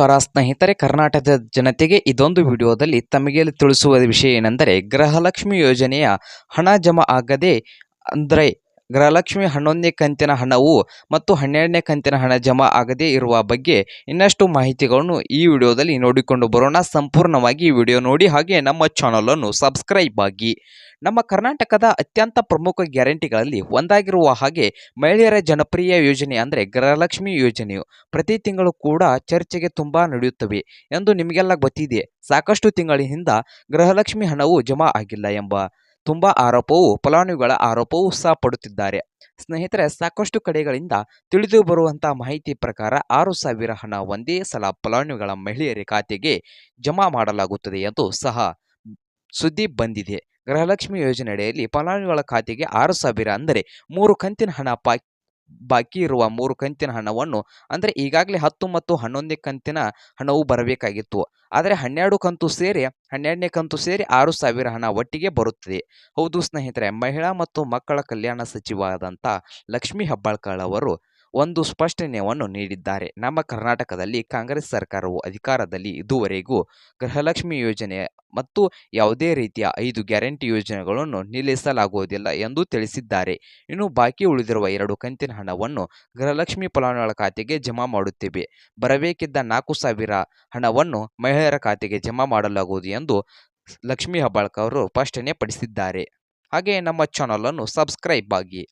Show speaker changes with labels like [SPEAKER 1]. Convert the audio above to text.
[SPEAKER 1] ನಮಸ್ಕಾರ ಸ್ನೇಹಿತರೆ, ಕರ್ನಾಟಕದ ಜನತೆಗೆ ಇದೊಂದು ವಿಡಿಯೋದಲ್ಲಿ ತಮಗೆ ತಿಳಿಸುವ ವಿಷಯ ಏನೆಂದರೆ, ಗೃಹಲಕ್ಷ್ಮಿ ಯೋಜನೆಯ ಹಣ ಜಮಾ ಆಗದೆ ಅಂದರೆ ಗೃಹಲಕ್ಷ್ಮಿ ಹನ್ನೊಂದನೇ ಕಂತಿನ ಹಣವು ಮತ್ತು ಹನ್ನೆರಡನೇ ಕಂತಿನ ಹಣ ಜಮಾ ಆಗದೇ ಇರುವ ಬಗ್ಗೆ ಇನ್ನಷ್ಟು ಮಾಹಿತಿಗಳನ್ನು ಈ ವಿಡಿಯೋದಲ್ಲಿ ನೋಡಿಕೊಂಡು ಬರೋಣ. ಸಂಪೂರ್ಣವಾಗಿ ಈ ವಿಡಿಯೋ ನೋಡಿ ಹಾಗೆ ನಮ್ಮ ಚಾನಲನ್ನು ಸಬ್ಸ್ಕ್ರೈಬ್ ಆಗಿ. ನಮ್ಮ ಕರ್ನಾಟಕದ ಅತ್ಯಂತ ಪ್ರಮುಖ ಗ್ಯಾರಂಟಿಗಳಲ್ಲಿ ಒಂದಾಗಿರುವ ಹಾಗೆ ಮಹಿಳೆಯರ ಜನಪ್ರಿಯ ಯೋಜನೆ ಅಂದರೆ ಗೃಹಲಕ್ಷ್ಮಿ ಯೋಜನೆಯು ಪ್ರತಿ ತಿಂಗಳು ಕೂಡ ಚರ್ಚೆಗೆ ತುಂಬ ನಡೆಯುತ್ತವೆ ಎಂದು ನಿಮಗೆಲ್ಲ ಗೊತ್ತಿದೆ. ಸಾಕಷ್ಟು ತಿಂಗಳಿನಿಂದ ಗೃಹಲಕ್ಷ್ಮಿ ಹಣವು ಜಮಾ ಆಗಿಲ್ಲ ಎಂಬ ತುಂಬಾ ಆರೋಪವು ಫಲಾನುಭವಿಗಳ ಆರೋಪವೂ ಸಹ ಪಡುತ್ತಿದ್ದಾರೆ. ಸ್ನೇಹಿತರೆ, ಸಾಕಷ್ಟು ಕಡೆಗಳಿಂದ ತಿಳಿದು ಬರುವಂತಹ ಮಾಹಿತಿ ಪ್ರಕಾರ ಆರು ಸಾವಿರ ಹಣ ಒಂದೇ ಸಲ ಫಲಾನುಭವಿಗಳ ಮಹಿಳೆಯರ ಖಾತೆಗೆ ಜಮಾ ಮಾಡಲಾಗುತ್ತದೆ ಎಂದು ಸಹ ಸುದ್ದಿ ಬಂದಿದೆ. ಗೃಹಲಕ್ಷ್ಮಿ ಯೋಜನೆಯಡಿಯಲ್ಲಿ ಫಲಾನುಭವಿಗಳ ಖಾತೆಗೆ ಆರು ಸಾವಿರ ಅಂದರೆ ಮೂರು ಕಂತಿನ ಹಣ ಪಾ ಬಾಕಿ ಇರುವ ಮೂರು ಕಂತಿನ ಹಣವನ್ನು, ಅಂದರೆ ಈಗಾಗಲೇ ಹತ್ತು ಮತ್ತು ಹನ್ನೊಂದನೇ ಕಂತಿನ ಹಣವು ಬರಬೇಕಾಗಿತ್ತು. ಆದರೆ ಹನ್ನೆರಡು ಕಂತು ಸೇರಿ, ಹನ್ನೆರಡನೇ ಕಂತು ಸೇರಿ ಆರು ಸಾವಿರ ಹಣ ಒಟ್ಟಿಗೆ ಬರುತ್ತದೆ. ಹೌದು ಸ್ನೇಹಿತರೆ, ಮಹಿಳಾ ಮತ್ತು ಮಕ್ಕಳ ಕಲ್ಯಾಣ ಸಚಿವರಾದಂಥ ಲಕ್ಷ್ಮೀ ಹೆಬ್ಬಾಳ್ಕರ್ ಅವರು ಒಂದು ಸ್ಪಷ್ಟನೆಯನ್ನು ನೀಡಿದ್ದಾರೆ. ನಮ್ಮ ಕರ್ನಾಟಕದಲ್ಲಿ ಕಾಂಗ್ರೆಸ್ ಸರ್ಕಾರವು ಅಧಿಕಾರದಲ್ಲಿ ಇದುವರೆಗೂ ಗೃಹಲಕ್ಷ್ಮಿ ಯೋಜನೆ ಮತ್ತು ಯಾವುದೇ ರೀತಿಯ ಐದು ಗ್ಯಾರಂಟಿ ಯೋಜನೆಗಳನ್ನು ನಿಲ್ಲಿಸಲಾಗುವುದಿಲ್ಲ ಎಂದು ತಿಳಿಸಿದ್ದಾರೆ. ಇನ್ನು ಬಾಕಿ ಉಳಿದಿರುವ ಎರಡು ಕಂತಿನ ಹಣವನ್ನು ಗೃಹಲಕ್ಷ್ಮಿ ಫಲಾನುಭವಿಗಳ ಖಾತೆಗೆ ಜಮಾ ಮಾಡುತ್ತೇವೆ. ಬರಬೇಕಿದ್ದ ನಾಲ್ಕು ಸಾವಿರ ಹಣವನ್ನು ಮಹಿಳೆಯರ ಖಾತೆಗೆ ಜಮಾ ಮಾಡಲಾಗುವುದು ಎಂದು ಲಕ್ಷ್ಮೀ ಹೆಬ್ಬಾಳ್ಕರ್ ಅವರು ಸ್ಪಷ್ಟನೆ ಪಡಿಸಿದ್ದಾರೆ. ಹಾಗೆಯೇ ನಮ್ಮ ಚಾನಲನ್ನು ಸಬ್ಸ್ಕ್ರೈಬ್ ಆಗಿ